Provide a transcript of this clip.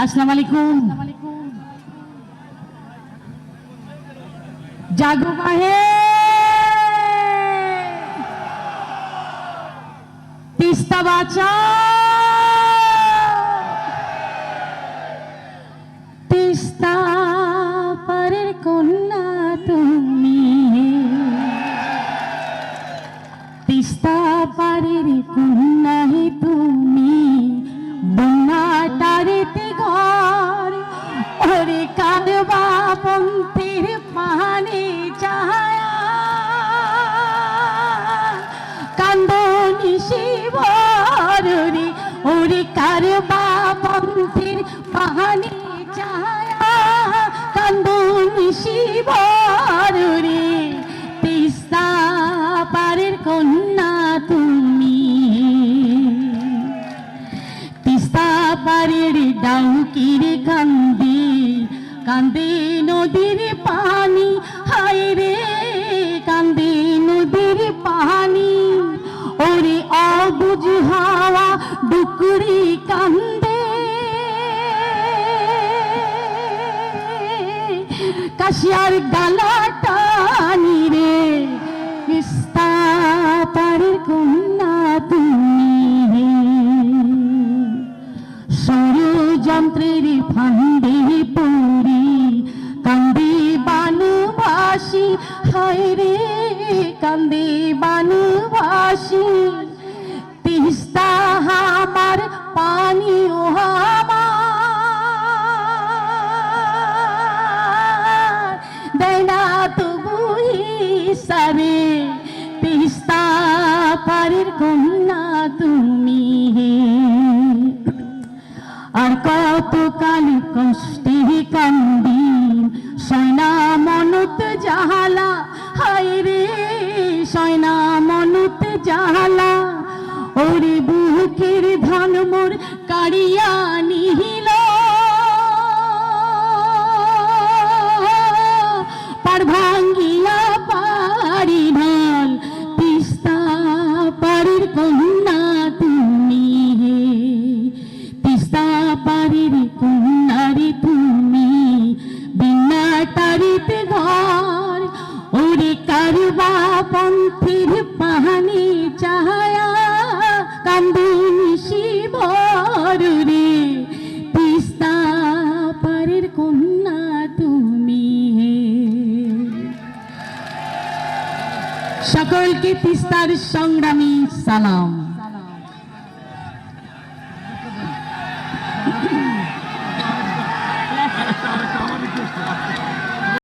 আসসালামু আলাইকুম জাগো মাহে। তিস্তা বাঁচা। তিস্তা পারের কন্যা। পন্থীর পানি চায়া। কান্দনি শিবরে ওরে কারবা পন্থীর পানি চায়া। কান্দনি শিবরে তিস্তা পারের কন্যা তুমি। তিস্তা পারের ডাউকির কান্দে কান্দে নদীর পানি, হায় রে, কান্দে নদীর পানি। ওরে অবুঝ হাওয়া, ডুকরি কান্দে। কাশিয়ার গালা টানি রে পারের কন্যা তুমি ষড়যন্ত্রের ফান্দে পড়ি কান্দে বানবাসী, তিস্তা আমার পানি আমার দেয় না তবু সারে তিস্তা পারের কন্যা তুমি। আর কত কাল কষ্টে ওরে বুকের ধন মোর কাড়িয়া নিহিল। পার ভাঙ্গিয়া পারি ঢাল, তিস্তা পারির কন্যা তুমি হে। তিস্তা পারির কন্যারে তুমি, বিনা তারিতে ঘর, ওরে কারবা পন্থীর চাহায়া কান্দে নিশি ভরে তিস্তা কন্যা তুমি হে সকলকে তিস্তার সংগ্রামী সালাম Thank.